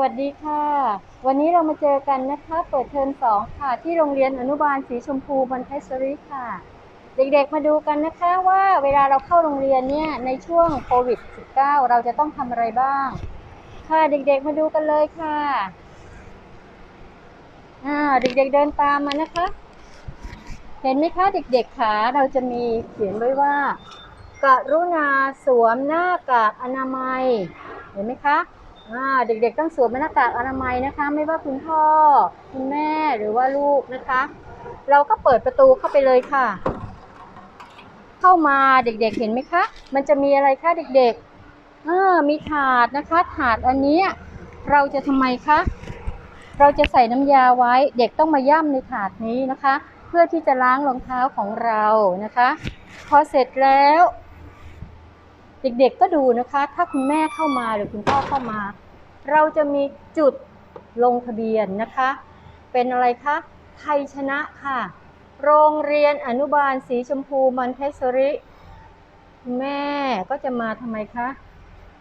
วัสดีค่ะ วันนี้เรามาเจอกันนะคะ เปิดเทอมสองค่ะ ที่โรงเรียนอนุบาลสีชมพูบรรพสรีค่ะ เด็กๆมาดูกันนะคะว่าเวลาเราเข้าโรงเรียนเนี่ยในช่วงโควิด -19 เราจะต้องทำอะไรบ้าง ค่ะเด็กๆมาดูกันเลยค่ะอ่าเด็กๆเดินตามมานะคะ เห็นไหมคะเด็กๆขาเราจะมีเขียนไว้ว่ากรุณาสวมหน้ากากอนามัย เห็นไหมคะ เด็กๆต้องสวมหน้ากากอนามัยนะคะ ไม่ว่าคุณพ่อ คุณแม่หรือว่าลูกนะคะ เราก็เปิดประตูเข้าไปเลยค่ะ เข้ามาเด็กๆเห็นไหมคะ มันจะมีอะไรคะเด็กๆอมีถาดนะคะ ถาดอันนี้เราจะทำไมคะ เราจะใส่น้ำยาไว้ เด็กต้องมาย่ำในถาดนี้นะคะ เพื่อที่จะล้างรองเท้าของเรานะคะ พอเสร็จแล้ว เด็กๆก็ดูนะคะ ถ้าคุณแม่เข้ามาหรือคุณพ่อเข้ามา เราจะมีจุดลงทะเบียนนะคะ เป็นอะไรคะไทยชนะค่ะ โรงเรียนอนุบาลสีชมพูมันเทสริคุณแม่ก็จะมาทำไมคะ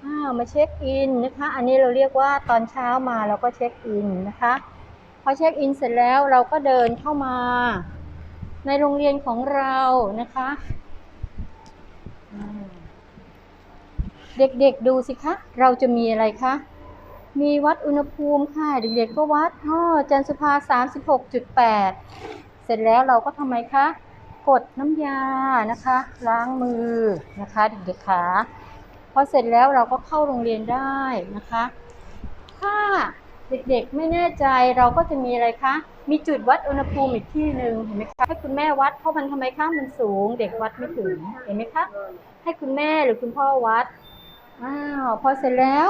อ้าวมาเช็คอินนะคะ อันนี้เราเรียกว่าตอนเช้ามาเราก็เช็คอินนะคะ พอเช็คอินเสร็จแล้วเราก็เดินเข้ามา ในโรงเรียนของเรานะคะอืม เด็กๆดูสิคะ เราจะมีอะไรคะ มีวัดอุณหภูมิค่ะ เด็กๆก็วัดอ๋อจันสุภา 36.8 เสร็จแล้วเราก็ทำไมคะ กดน้ำยานะคะ ล้างมือนะคะเด็กๆขาพอเสร็จแล้วเราก็เข้าโรงเรียนได้นะคะ ถ้าเด็กๆไม่แน่ใจเราก็จะมีอะไรคะ มีจุดวัดอุณหภูมิอีกที่หนึ่งเห็นไหมคะ ให้คุณแม่วัดเพราะมันทำไมคะมันสูง เด็กวัดไม่ถึงเห็นไหมคะ ให้คุณแม่หรือคุณพ่อวัด อ้าวพอเสร็จแล้ว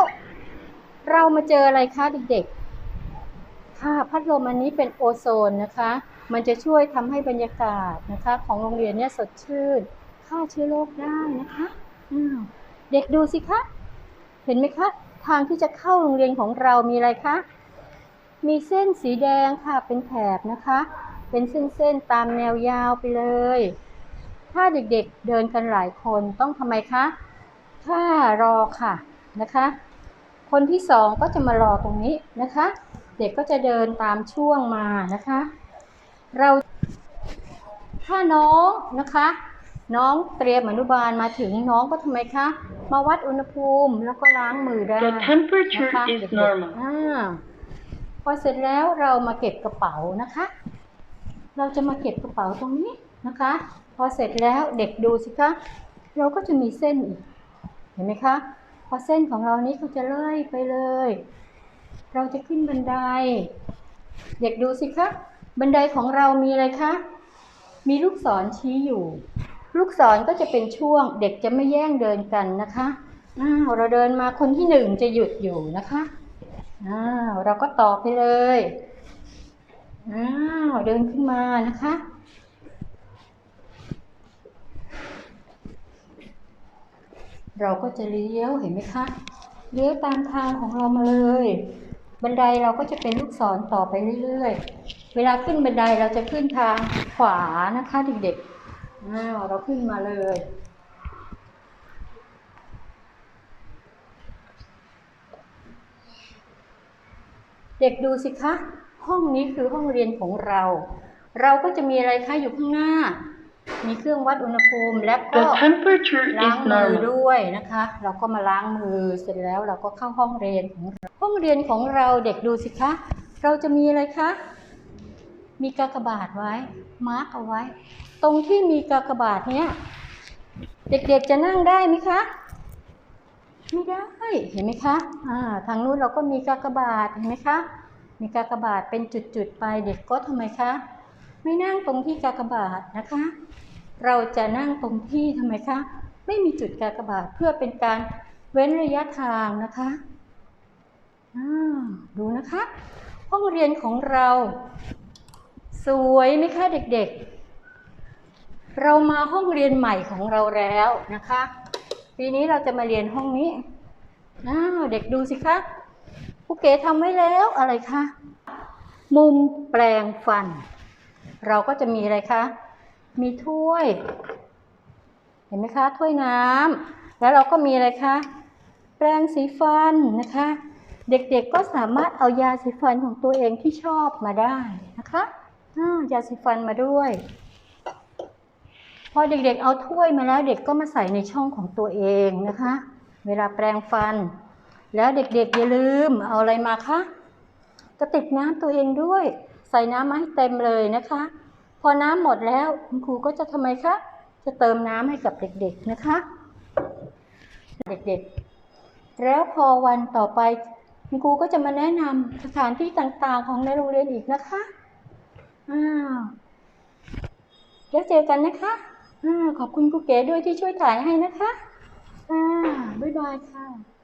เรามาเจออะไรคะเด็กๆ ค่ะพัดลมอันนี้เป็นโอโซนนะคะ มันจะช่วยทำให้บรรยากาศนะคะ ของโรงเรียนเนี่ยสดชื่นฆ่าเชื้อโรคได้นะคะอ้าวเด็กดูสิคะ เห็นไหมคะ ทางที่จะเข้าโรงเรียนของเรามีอะไรคะ มีเส้นสีแดงค่ะเป็นแถบนะคะ เป็นเส้นๆตามแนวยาวไปเลย ถ้าเด็กๆเดินกันหลายคนต้องทำไมคะ ถ้ารอค่ะนะคะ คนที่สองก็จะมารอตรงนี้นะคะ เด็กก็จะเดินตามช่วงมานะคะ เราถ้าน้องนะคะ น้องเตรียมอนุบาลมาถึงน้องก็ทำไมคะมาวัดอุณหภูมิแล้วก็ล้างมือได้ The temperature นะคะ is เด็กๆ normal. อ่าพอเสร็จแล้วเรามาเก็บกระเป๋านะคะ เราจะมาเก็บกระเป๋าตรงนี้นะคะ พอเสร็จแล้วเด็กดูสิคะ เราก็จะมีเส้นอีก เห็นไหมคะพอเส้นของเรานี้ก็จะไล่ไปเลย เราจะขึ้นบันได เด็กดูสิคะบันไดของเรามีอะไรคะ มีลูกศรชี้อยู่ ลูกศรก็จะเป็นช่วง เด็กจะไม่แย่งเดินกันนะคะอ้าวเราเดินมาคนที่หนึ่งจะหยุดอยู่นะคะอ้าวเราก็ต่อไปเลยอ้าวเดินขึ้นมานะคะ เราก็จะเลี้ยวเห็นไหมคะ เลี้ยวตามทางของเรามาเลย บันไดเราก็จะเป็นลูกศรต่อไปเรื่อยๆ เวลาขึ้นบันไดเราจะขึ้นทางขวานะคะเด็กๆอ้าวเราขึ้นมาเลยเด็กดูสิคะ ห้องนี้คือห้องเรียนของเรา เราก็จะมีอะไรคะอยู่ข้างหน้า มีเครื่องวัดอุณหภูมิและก็ The temperature ล้าง is มือ normal. ด้วยนะคะ เราก็มาล้างมือเสร็จแล้วเราก็เข้าห้องเรียนของเราห้องเรียนของเราเด็กดูสิคะ เราจะมีอะไรคะ มีกากบาทไว้ มาร์กเอาไว้ ตรงที่มีกากบาทเนี้ยเด็กๆจะนั่งได้ไหมคะไม่ได้เห็นไหมคะอ่าทางนู้นเราก็มีกากบาทเห็นไหมคะ มีกากบาทเป็นจุดๆไปเด็กก็ทำไมคะ ไม่นั่งตรงที่กากบาทนะคะ เราจะนั่งตรงที่ทำไมคะ ไม่มีจุดกากบาทเพื่อเป็นการเว้นระยะทางนะคะดูนะคะ ห้องเรียนของเรา สวยไหมคะเด็กๆ เรามาห้องเรียนใหม่ของเราแล้วนะคะ ปีนี้เราจะมาเรียนห้องนี้อ้าวเด็กดูสิคะครูเก๋ทำไว้แล้วอะไรคะ มุมแปลงฟัน เราก็จะมีอะไรคะ มีถ้วย เห็นไหมคะ ถ้วยน้ำแล้วเราก็มีอะไรคะแปรงสีฟันนะคะ เด็กๆก็สามารถเอายาสีฟันของตัวเองที่ชอบมาได้นะคะยาสีฟันมาด้วย พอเด็กๆเอาถ้วยมาแล้วเด็กก็มาใส่ในช่องของตัวเองนะคะ เวลาแปรงฟัน แล้วเด็กๆอย่าลืมเอาอะไรมาคะกระติกน้ำตัวเองด้วย ใส่น้ำมาให้เต็มเลยนะคะ พอน้ำหมดแล้วคุณครูก็จะทำไมคะจะเติมน้ำให้กับเด็กๆนะคะ เด็กๆ แล้วพอวันต่อไปคุณครูก็จะมาแนะนำสถานที่ต่างๆของในโรงเรียนอีกนะคะอ้าวแล้วเจอกันนะคะอาขอบคุณครูเก๋ด้วยที่ช่วยถ่ายให้นะคะอ่าบ๊ายบายค่ะ